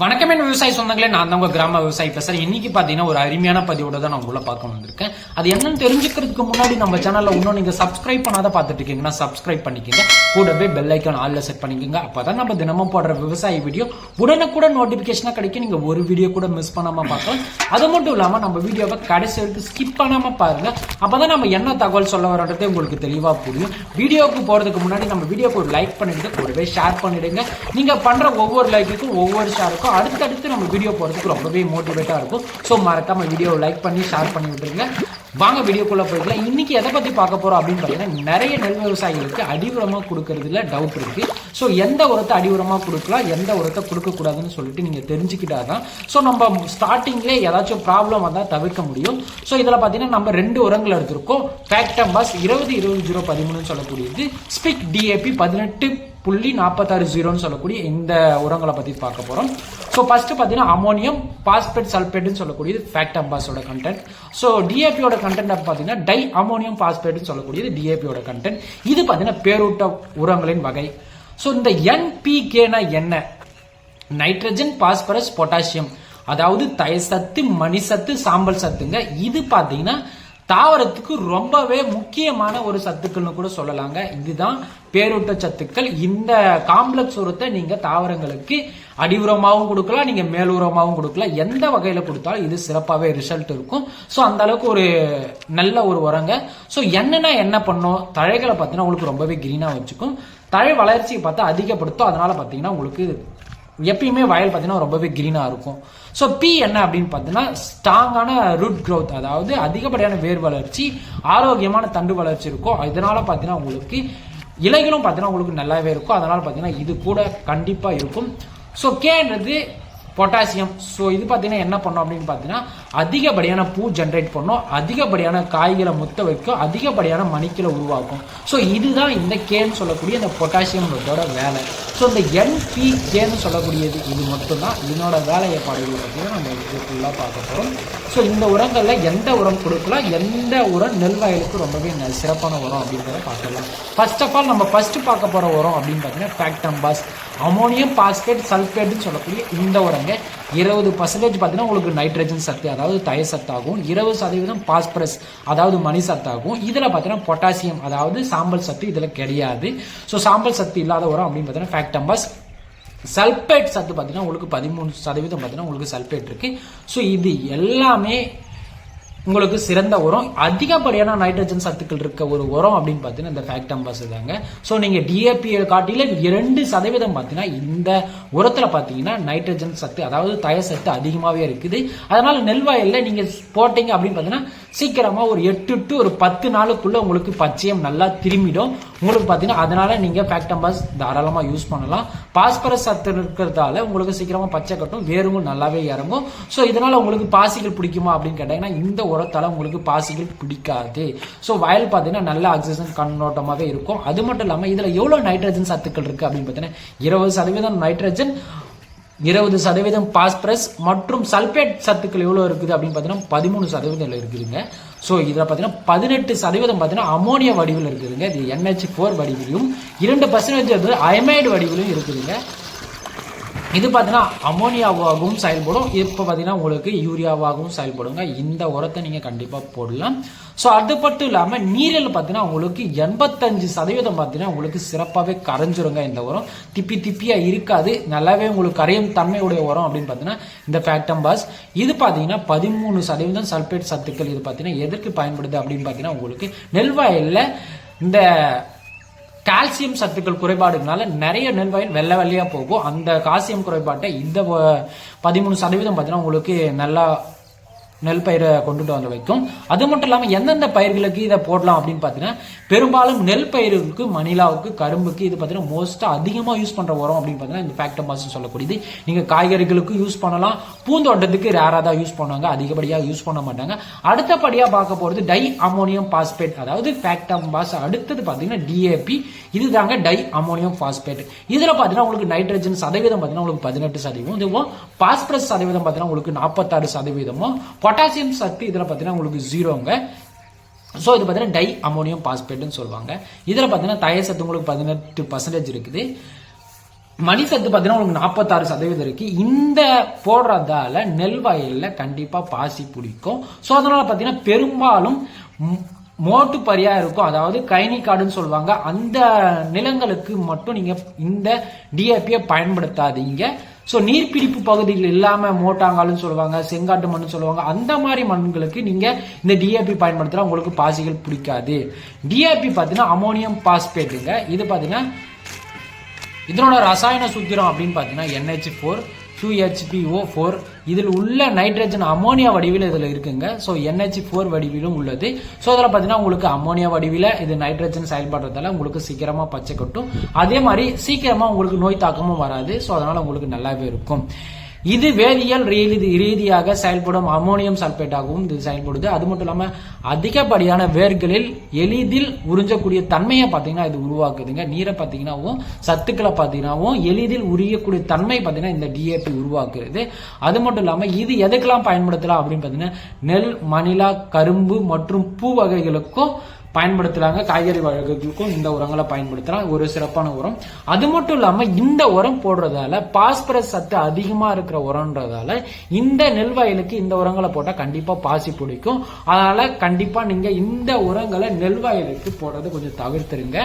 வணக்கம் என் விவசாய சொந்தங்களே நான் தான் உங்க கிராம விவசாயி பேசுறேன் இன்னைக்கு பாத்தீங்கன்னா ஒரு அருமையான பதிவோட தான் நான் உங்களை பார்க்க வந்திருக்கேன். அது என்னன்னு தெரிஞ்சுக்கிறதுக்கு முன்னாடி நம்ம சேனல்ல இன்னும் நீங்க சப்ஸ்கிரைப் பண்ணாத பார்த்துட்டு இருக்கீங்கன்னா சப்ஸ்கிரைப் பண்ணிக்கோங்க. கூடவே பெல் ஐக்கான் ஆல்ல செட் பண்ணிக்கோங்க. அப்பதான் நம்ம தினமும் போடுற விவசாய வீடியோ உடனுக்குடன் நோட்டிபிகேஷனா கிடைக்கும். நீங்க ஒரு வீடியோ கூட மிஸ் பண்ணாம பார்க்கலாம். அது மட்டும் இல்லாம நம்ம வீடியோவை கடைசி வரைக்கும் ஸ்கிப் பண்ணாம பாருங்க. அப்பதான் நம்ம என்ன தகவல் சொல்ல வர்றது உங்களுக்கு தெளிவா புரியும். வீடியோவுக்கு போறதுக்கு முன்னாடி நம்ம வீடியோக்கு ஒரு லைக் பண்ணிடுங்க. கூடவே ஷேர் பண்ணிடுங்க. நீங்க பண்ற ஒவ்வொரு லைக்குக்கும் ஒவ்வொரு ஷேருக்கும் ஸோ அடுத்தடுத்து நம்ம வீடியோ போகிறதுக்கு ரொம்பவே மோட்டிவேட்டாக இருக்கும். ஸோ மறக்காமல் வீடியோவை லைக் பண்ணி ஷேர் பண்ணி விட்டுருங்க. வாங்க வீடியோக்குள்ள போய்க்கலாம் இன்றைக்கி எதை பற்றி பார்க்க போகிறோம் அப்படின்னு பார்த்தீங்கன்னா நிறைய நெல் விவசாயிகளுக்கு அடி உரமாக கொடுக்கறதுல டவுட் இருக்குது ஸோ எந்த உரத்தை அடி உரமாக கொடுக்கலாம் எந்த உரத்தை கொடுக்கக்கூடாதுன்னு சொல்லிட்டு நீங்கள் தெரிஞ்சுக்கிட்டா தான் ஸோ நம்ம ஸ்டார்டிங்லேயே ஏதாச்சும் ப்ராப்ளம் வந்தால் தவிர்க்க முடியும். ஸோ இதில் பார்த்தீங்கன்னா நம்ம ரெண்டு உரங்கள் எடுத்திருக்கோம். ஃபேக்டம்பாஸ் இருபது இருபது ஜீரோ பதிமூணுன்னு சொல்லக்கூடியது. ஸ்பிக் டிஏபி பதினெட்டு புள்ளி நாற்பத்தாறு ஜீரோன்னு சொல்லக்கூடிய இந்த உரங்களை பற்றி பார்க்க போகிறோம் ஸோ ஃபஸ்ட்டு பார்த்தீங்கன்னா அமோனியம் பாஸ்பேட் சல்பேட்னு சொல்லக்கூடியது ஃபேக்டம்பாஸோட கண்டென்ட் ஸோ டிஏபியோட கண்டென்ட் பார்த்தீங்கன்னா டை அமோனியம் பாஸ்பேட்னு சொல்லக்கூடியது டிஏபியோட கண்டென்ட் இது பார்த்தீங்கன்னா பேரூட்ட உரங்களின் வகை. ஸோ இந்த என்பிகேனா என்ன? நைட்ரஜன் பாஸ்பரஸ் பொட்டாசியம் அதாவது தயசத்து மணிசத்து சாம்பல் சத்துங்க. இது பார்த்தீங்கன்னா தாவரத்துக்கு ரொம்பவே முக்கியமான ஒரு சத்துக்கள்னு கூட சொல்லலாங்க. இதுதான் பேரூட்ட சத்துக்கள். இந்த காம்ப்ளெக்ஸ் உரத்தை நீங்க தாவரங்களுக்கு அடி உரமாகவும் கொடுக்கலாம் நீங்க மேல் உரமாகவும் கொடுக்கலாம். எந்த வகையில கொடுத்தாலும் இது சிறப்பாகவே ரிசல்ட் இருக்கும். ஸோ அந்த அளவுக்கு ஒரு நல்ல ஒரு உரங்க. ஸோ என்னன்னா என்ன பண்ணும்? தழைகளை பார்த்தீங்கன்னா உங்களுக்கு ரொம்பவே கிரீனாக வச்சுக்கும். தழை வளர்ச்சியை பார்த்தா அதிகப்படுத்தும். அதனால பார்த்தீங்கன்னா உங்களுக்கு எப்பயுமே வயல் பார்த்தீங்கன்னா ரொம்பவே க்ரீனாக இருக்கும். ஸோ பி என்ன அப்படின்னு பார்த்தீங்கன்னா ஸ்ட்ராங்கான ரூட் க்ரோத் அதாவது அதிகப்படியான வேர் வளர்ச்சி ஆரோக்கியமான தண்டு வளர்ச்சி இருக்கும். இதனால பார்த்தீங்கன்னா உங்களுக்கு இலைகளும் பார்த்தீங்கன்னா உங்களுக்கு நல்லாவே இருக்கும். அதனால் பார்த்தீங்கன்னா இது கூட கண்டிப்பாக இருக்கும். ஸோ கேன்றது பொட்டாசியம் ஸோ இது பார்த்தீங்கன்னா என்ன பண்ணும் அப்படின்னு பார்த்தீங்கன்னா அதிகப்படியான பூ ஜென்ரேட் பண்ணும். அதிகப்படியான காய்களை முத்த வைக்கும் அதிகப்படியான மணிக்களை உருவாக்கும். ஸோ இதுதான் இந்த கேன்னு சொல்லக்கூடிய இந்த பொட்டாசியம் இதோட வேலை. ஸோ இந்த என்பிகேன்னு சொல்லக்கூடியது இது மட்டும்தான். இதனோட வேலையை பாடுகள் பார்த்தீங்கன்னா நம்ம இது ஃபுல்லாக பார்க்க போகிறோம் ஸோ இந்த உரங்களில் எந்த உரம் கொடுக்கலாம்? எந்த உரம் நெல் வயலுக்கு ரொம்பவே சிறப்பான உரம் அப்படின்றத பார்க்கலாம் ஃபர்ஸ்ட் ஆஃப் ஆல் நம்ம ஃபஸ்ட்டு பார்க்க போகிற உரம் அப்படின்னு பார்த்தீங்கன்னா ஃபேக்டம்பாஸ் அமோனியம் பாஸ்பேட் சல்ஃபேட்னு சொல்லக்கூடிய இந்த உரங்க இருபது பர்சன்டேஜ் பார்த்தீங்கன்னா உங்களுக்கு நைட்ரஜன் சத்து அதாவது தய சத்தாகும். இருபது சதவீதம் பாஸ்பரஸ் அதாவது மணி சத்தாகும். இதில் பார்த்தீங்கன்னா பொட்டாசியம் அதாவது சாம்பல் சத்து இதில் கிடையாது. ஸோ சாம்பல் சத்து இல்லாத உரம் அப்படின்னு பார்த்தீங்கன்னா ஃபேக்டம்பாஸ் சல்பேட் சத்து பார்த்தீங்கன்னா உங்களுக்கு பதிமூணு சதவீதம் பார்த்தீங்கன்னா உங்களுக்கு சல்பேட் இருக்கு. ஸோ இது எல்லாமே உங்களுக்கு சிறந்த உரம் அதிகப்படியான நைட்ரஜன் சத்துக்கள் இருக்க ஒரு உரம் அப்படின்னு பார்த்தீங்கன்னா இந்த ஃபேக்டம்பஸ் தாங்க. ஸோ நீங்கள் டிஏபியை காட்டில இரண்டு சதவீதம் பார்த்தீங்கன்னா இந்த உரத்தில் பார்த்தீங்கன்னா நைட்ரஜன் சத்து அதாவது தய சத்து அதிகமாகவே இருக்குது. அதனால் நெல் வயலில் நீங்கள் போட்டீங்க அப்படின்னு பார்த்தீங்கன்னா சீக்கிரமாக ஒரு எட்டு டு ஒரு பத்து நாளுக்குள்ளே உங்களுக்கு பச்சையம் நல்லா திரும்பிடும். உங்களுக்கு பார்த்தீங்கன்னா அதனால் நீங்கள் ஃபேக்டம்பாஸ் தாராளமாக யூஸ் பண்ணலாம். பாஸ்பரஸ் சத்து இருக்கிறதால உங்களுக்கு சீக்கிரமாக பச்சை கட்டும். வேரும் நல்லாவே இறங்கும். ஸோ இதனால் உங்களுக்கு பாசிகள் பிடிக்குமா அப்படின்னு கேட்டிங்கன்னா இந்த உரத்தால் உங்களுக்கு பாசிகள் பிடிக்காது. ஸோ வயல் பார்த்தீங்கன்னா நல்ல ஆக்சிஜன் கண்ணோட்டமாகவே இருக்கும். அது மட்டும் இல்லாமல் இதில் எவ்வளோ நைட்ரஜன் சத்துக்கள் இருக்குது அப்படின்னு பார்த்தீங்கன்னா இருபது சதவீதம் நைட்ரஜன் இருபது சதவீதம் பாஸ்பரஸ் மற்றும் சல்பேட் சத்துக்கள் எவ்வளோ இருக்குது அப்படின்னு பார்த்தீங்கன்னா பதிமூணு சதவீதம் இருக்குதுங்க. ஸோ இதில் பார்த்தீங்கன்னா பதினெட்டு சதவீதம் பார்த்தீங்கன்னா அமோனியா வடிவில் இருக்குதுங்க. இது என்ஹெச் ஃபோர் வடிவிலும் இரண்டு பர்சன்டேஜ் வந்து அயமைடு வடிவிலும் இருக்குதுங்க. இது பார்த்தீங்கன்னா அமோனியாவாகவும் செயல்படும். இப்போ பார்த்தீங்கன்னா உங்களுக்கு யூரியாவாகவும் செயல்படுங்க. இந்த உரத்தை நீங்கள் கண்டிப்பாக போடலாம். ஸோ அது மட்டும் இல்லாமல் நீரில் பார்த்தீங்கன்னா உங்களுக்கு எண்பத்தஞ்சு சதவீதம் பார்த்தீங்கன்னா உங்களுக்கு சிறப்பாகவே கரைஞ்சிருங்க இந்த உரம். திப்பி திப்பியாக இருக்காது. நல்லாவே உங்களுக்கு கரையும் தன்மையுடைய உரம் அப்படின்னு பார்த்தீங்கன்னா இந்த ஃபேக்டம்பாஸ் இது பார்த்தீங்கன்னா பதிமூணு சதவீதம் சல்பேட் சத்துக்கள் இது பார்த்தீங்கன்னா எதற்கு பயன்படுது அப்படின்னு பார்த்தீங்கன்னா உங்களுக்கு நெல் இந்த கால்சியம் சத்துக்கள் குறைபாடுனால நிறைய நெல்வயல் வெள்ளை வெள்ளையா போகும். அந்த கால்சியம் குறைபாட்டை இந்த பதிமூணு சதவீதம் பார்த்தீங்கன்னா உங்களுக்கு நல்லா நெல் பயிரை கொண்டுட்டு வந்து வைக்கும். அது மட்டும் இல்லாமல் எந்தெந்த பயிர்களுக்கு இதை போடலாம் அப்படின்னு பார்த்தீங்கன்னா பெரும்பாலும் நெல் பயிர்களுக்கு மணிலாவுக்கு கரும்புக்கு இது பார்த்தீங்கன்னா மோஸ்ட்டாக அதிகமாக யூஸ் பண்ணுற உரம் அப்படின்னு பார்த்தீங்கன்னா இந்த ஃபேக்டமாஸ் சொல்லக்கூடியது. நீங்கள் காய்கறிகளுக்கு யூஸ் பண்ணலாம். பூந்தோட்டத்துக்கு ரேராக தான் யூஸ் பண்ணுவாங்க. அதிகப்படியாக யூஸ் பண்ண மாட்டாங்க. அடுத்தபடியாக பார்க்க போகிறது டை அமோனியம் பாஸ்பேட் அதாவது ஃபேக்டம்பாஸ் அடுத்தது பார்த்தீங்கன்னா டிஏபி இது தாங்க டை அமோனியம் பாஸ்பேட் இதில் பார்த்தீங்கன்னா உங்களுக்கு நைட்ரஜன் சதவீதம் பார்த்தீங்கன்னா உங்களுக்கு பதினெட்டு சதவீதம். இதுவும் பாஸ்பரஸ் சதவீதம் பார்த்தீங்கன்னா உங்களுக்கு நாற்பத்தாறு சதவீதமும் பொட்டாசியம் சத்து இதில் பார்த்தீங்கன்னா உங்களுக்கு ஜீரோங்க ஸோ இது பார்த்தீங்கன்னா டை அமோனியம் பாஸ்பேட்டுன்னு சொல்லுவாங்க. இதில் பார்த்தீங்கன்னா தயசத்து உங்களுக்கு பதினெட்டு பர்சன்டேஜ் இருக்குது. மணி சத்து பார்த்தீங்கன்னா உங்களுக்கு நாற்பத்தாறு சதவீதம் இருக்கு. இந்த போடுறதால நெல் வயலில் கண்டிப்பாக பாசி பிடிக்கும் ஸோ அதனால பார்த்தீங்கன்னா பெரும்பாலும் மோட்டு பரியா இருக்கும். அதாவது கைனி காடுன்னு சொல்லுவாங்க. அந்த நிலங்களுக்கு மட்டும் நீங்கள் இந்த டிஏபியை பயன்படுத்தாதீங்க. ஸோ நீர்பிடிப்பு பகுதிகள் இல்லாமல் மோட்டாங்காலும் சொல்லுவாங்க செங்காட்டு மண்ணு சொல்லுவாங்க அந்த மாதிரி மண்களுக்கு நீங்கள் இந்த டிஏபி பயன்படுத்தினா உங்களுக்கு பாசிகள் பிடிக்காது. டிஏபி பார்த்தீங்கன்னா அமோனியம் பாஸ்பேட்டுங்க இது பார்த்தீங்கன்னா இதனோட ரசாயன சூத்திரம் அப்படின்னு பார்த்தீங்கன்னா என்ஹெச் ஃபோர் QHPO ஃபோர் இதில் உள்ள நைட்ரஜன் அமோனியா வடிவில் இதில் இருக்குங்க. ஸோ என்ஹெச் ஃபோர் வடிவிலும் உள்ளது. ஸோ அதில் பார்த்தீங்கன்னா உங்களுக்கு அமோனியா வடிவில் இது நைட்ரஜன் செயல்படுறதால உங்களுக்கு சீக்கிரமாக பச்சை கட்டும். அதே மாதிரி சீக்கிரமாக உங்களுக்கு நோய் தாக்கமும் வராது. ஸோ அதனால் உங்களுக்கு நல்லாவே இருக்கும். இது வேதியியல் ரீதி ரீதியாக செயல்படும் அமோனியம் சல்பேட்டாகவும் இது செயல்படுது. அது மட்டும் இல்லாமல் அதிகப்படியான வேர்களில் எளிதில் உறிஞ்சக்கூடிய தன்மையை பார்த்தீங்கன்னா இது உருவாக்குதுங்க. நீரை பார்த்தீங்கன்னாவும் சத்துக்களை பார்த்தீங்கன்னாவும் எளிதில் உரியக்கூடிய தன்மை பார்த்தீங்கன்னா இந்த டிஏபி உருவாக்குறது. அது மட்டும் இல்லாமல் இது எதுக்கெல்லாம் பயன்படுத்தலாம் அப்படின்னு பார்த்தீங்கன்னா நெல் மணிலா கரும்பு மற்றும் பூ வகைகளுக்கும் பயன்படுத்துறாங்க. காய்கறி வகைகளுக்கும் இந்த உரங்களை பயன்படுத்தலாம் ஒரு சிறப்பான உரம். அது மட்டும் இல்லாம இந்த உரம் போடுறதால பாஸ்பரஸ் சத்து அதிகமா இருக்கிற உரம்ன்றதால இந்த நெல் வயலுக்கு இந்த உரங்களை போட்டா கண்டிப்பா பாசி பிடிக்கும் அதனால கண்டிப்பா நீங்க இந்த உரங்களை நெல் வயலுக்கு போடுறதை கொஞ்சம் தவிர்த்துருங்க.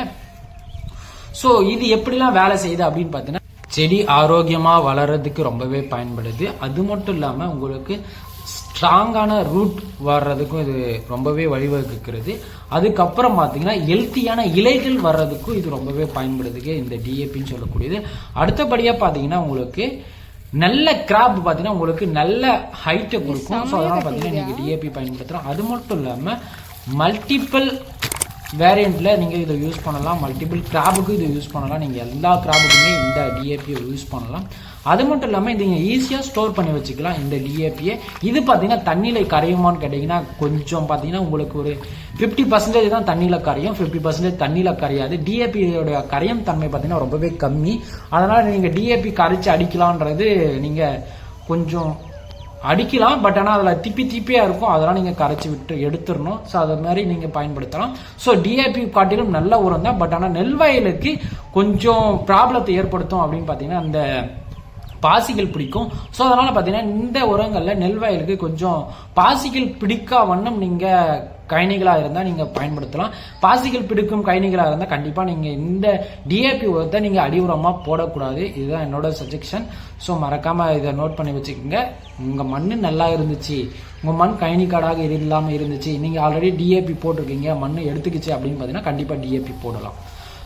சோ இது எப்படிலாம் வேலை செய்யுது அப்படின்னு பார்த்தீங்கன்னா செடி ஆரோக்கியமா வளர்றதுக்கு ரொம்பவே பயன்படுது. அது மட்டும் இல்லாம உங்களுக்கு ஸ்ட்ராங்கான ரூட் வர்றதுக்கும் இது ரொம்பவே வழிவகுக்கிறது. அதுக்கப்புறம் பார்த்தீங்கன்னா ஹெல்த்தியான இலைகள் வர்றதுக்கும் இது ரொம்பவே பயன்படுதுங்க இந்த டிஏபின்னு சொல்லக்கூடியது. அடுத்தபடியாக பார்த்தீங்கன்னா உங்களுக்கு நல்ல கிராப் பார்த்தீங்கன்னா உங்களுக்கு நல்ல ஹைட்டை கொடுக்கும். ஸோ அதனால பார்த்தீங்கன்னா நீங்கள் டிஏபி பயன்படுத்துகிறோம் அது மட்டும் இல்லாமல் மல்டிபிள் வேரியண்ட்ல நீங்கள் இதை யூஸ் பண்ணலாம். மல்டிபிள் கிராபுக்கும் இதை யூஸ் பண்ணலாம். நீங்கள் எல்லா கிராபுக்குமே இந்த டிஏபியை யூஸ் பண்ணலாம். அது மட்டும் இல்லாமல் இது நீங்கள் ஈஸியாக ஸ்டோர் பண்ணி வச்சுக்கலாம். இந்த டிஏபியை இது பார்த்தீங்கன்னா தண்ணியில் கரையுமான்னு கேட்டிங்கன்னா கொஞ்சம் பார்த்தீங்கன்னா உங்களுக்கு ஒரு 50% பர்சன்டேஜ் தான் தண்ணியில் கரையும். 50% பர்சன்டேஜ் தண்ணியில் கரையாது. டிஏபியோட கரையும் தன்மை பார்த்தீங்கன்னா ரொம்பவே கம்மி. அதனால் நீங்கள் டிஏபி கரைச்சி அடிக்கலான்றது நீங்கள் கொஞ்சம் அடிக்கலாம் பட் ஆனால் அதில் திப்பி திப்பியாக இருக்கும். அதெல்லாம் நீங்கள் கரைச்சி விட்டு எடுத்துடணும். ஸோ அது மாதிரி நீங்கள் பயன்படுத்தலாம். ஸோ டிஏபி காட்டிலும் நல்ல உரம் தான். பட் ஆனால் நெல் வயலுக்கு கொஞ்சம் ப்ராப்ளத்தை ஏற்படுத்தும் அப்படின்னு பார்த்தீங்கன்னா அந்த பாசிகள் பிடிக்கும். ஸோ அதனால் பார்த்தீங்கன்னா இந்த உரங்களில் நெல் வயலுக்கு கொஞ்சம் பாசிகள் பிடிக்கா வண்ணம் நீங்கள் கைனிகளாக இருந்தால் நீங்கள் பயன்படுத்தலாம். பாசிகள் பிடிக்கும் கைனிகளாக இருந்தால் கண்டிப்பாக நீங்கள் இந்த டிஏபி உரத்தை நீங்கள் அடி உரமாக போடக்கூடாது. இதுதான் என்னோட சஜெக்ஷன் ஸோ மறக்காமல் இதை நோட் பண்ணி வச்சுக்கோங்க. உங்கள் மண் நல்லா இருந்துச்சு. உங்கள் மண் கைனிக்காடாக இல்லாமல் இருந்துச்சு. நீங்கள் ஆல்ரெடி டிஏபி போட்டிருக்கீங்க. மண் எடுத்துக்கிச்சு அப்படின்னு பார்த்தீங்கன்னா கண்டிப்பாக டிஏபி போடலாம்.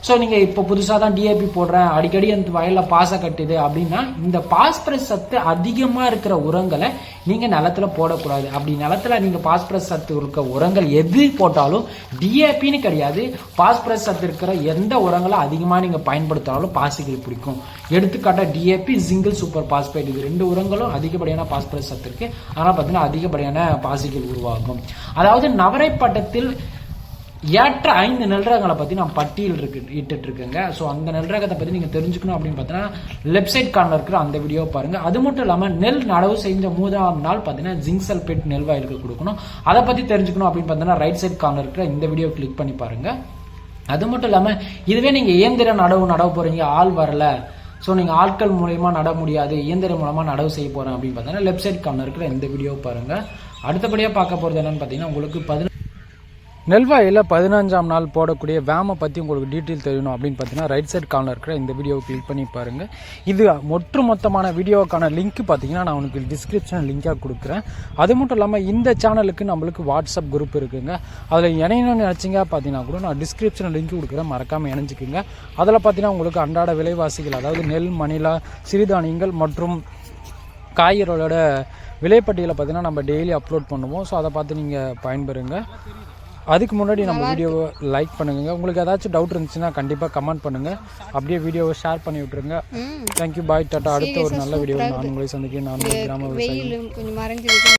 ஸோ நீங்கள் இப்போ புதுசாக தான் டிஏபி போடுறேன். அடிக்கடி அந்த வயலில் பாசை கட்டுது அப்படின்னா இந்த பாஸ்பரஸ் சத்து அதிகமாக இருக்கிற உரங்களை நீங்கள் நிலத்துல போடக்கூடாது. அப்படி நிலத்துல நீங்கள் பாஸ்பரஸ் சத்து இருக்க உரங்கள் எது போட்டாலும் டிஏபின்னு கிடையாது. பாஸ்பரஸ் சத்து இருக்கிற எந்த உரங்களை அதிகமாக நீங்கள் பயன்படுத்தினாலும் பாசிகள் பிடிக்கும். எடுத்துக்காட்டாக டிஏபி சிங்கிள் சூப்பர் பாஸ்பேட் இது ரெண்டு உரங்களும் அதிகப்படியான பாஸ்பரஸ் சத்து இருக்குது ஆனால் பார்த்தீங்கன்னா அதிகப்படியான பாசிகள் உருவாகும். அதாவது நவரை பட்டத்தில் ஏற்ற ஐந்து நெல்ரகங்களை பற்றி நான் பட்டியல் இருக்கு இட்டுட்டு இருக்கேங்க ஸோ அந்த நெல்ரகத்தை பற்றி நீங்கள் தெரிஞ்சுக்கணும் அப்படின்னு பார்த்தீங்கன்னா லெஃப்ட் சைட் கார்னர் இருக்கிற அந்த வீடியோ பாருங்கள் அது மட்டும் இல்லாமல் நெல் நடவு செஞ்ச மூதாம் நாள் பார்த்தீங்கன்னா ஜிங்க் சல்பேட் நெல் வயலுக்கு கொடுக்கணும். அதை பற்றி தெரிஞ்சுக்கணும் அப்படின்னு பார்த்தீங்கன்னா ரைட் சைட் கார்னர் இருக்கிற இந்த வீடியோ கிளிக் பண்ணி பாருங்கள் அது மட்டும் இல்லாமல் இதுவே நீங்கள் இயந்திர நடவு நடவு போகிறீங்க ஆள் வரல. ஸோ நீங்கள் ஆட்கள் மூலயமா நட முடியாது இயந்திரம் மூலமாக நடவு செய்ய போகிறேன் அப்படின்னு பார்த்தீங்கன்னா லெஃப்ட் சைட் கார்னர் இருக்கிற இந்த வீடியோ பாருங்கள் அடுத்தபடியாக பார்க்க போகிறது என்னென்னு பார்த்தீங்கன்னா உங்களுக்கு பதினெட்டு நெல்வாயில் பதினஞ்சாம் நாள் போடக்கூடிய வேமை பற்றி உங்களுக்கு டீட்டெயில் தெரியணும் அப்படின்னு பார்த்தீங்கன்னா ரைட் சைட் கார்னர் இருக்கிற இந்த வீடியோவை கிளிக் பண்ணி பாருங்கள் இது ஒட்டு மொத்தமான வீடியோக்கான லிங்க் பார்த்தீங்கன்னா நான் உனக்கு டிஸ்கிரிப்ஷன் லிங்காக கொடுக்குறேன். அது மட்டும் இல்லாமல் இந்த சேனலுக்கு நம்மளுக்கு வாட்ஸ்அப் குரூப் இருக்குங்க. அதில் இணையணும்னு நினச்சிங்க பார்த்தீங்கன்னா கூட நான் டிஸ்கிரிப்ஷன் லிங்க் கொடுக்குறேன். மறக்காமல் இணைஞ்சிக்குங்க. அதில் பார்த்தீங்கன்னா உங்களுக்கு அன்றாட விலைவாசிகள் அதாவது நெல் மணிலா சிறுதானியங்கள் மற்றும் காய்கறிகளோட விலைப்பட்டியலை பார்த்தீங்கன்னா நம்ம டெய்லி அப்லோட் பண்ணுவோம். ஸோ அதை பார்த்து நீங்கள் பயன்பெறுங்க. அதுக்கு முன்னாடி நம்ம வீடியோவை லைக் பண்ணுங்க. உங்களுக்கு ஏதாச்சும் டவுட் இருந்துச்சுன்னா கண்டிப்பாக கமெண்ட் பண்ணுங்க. அப்படியே வீடியோவை ஷேர் பண்ணி விட்டுருங்க. தேங்க்யூ பாய் டாட்டா அடுத்த ஒரு நல்ல வீடியோ நான் உங்களை சந்திக்கிறேன். நான் கிராம விவசாயி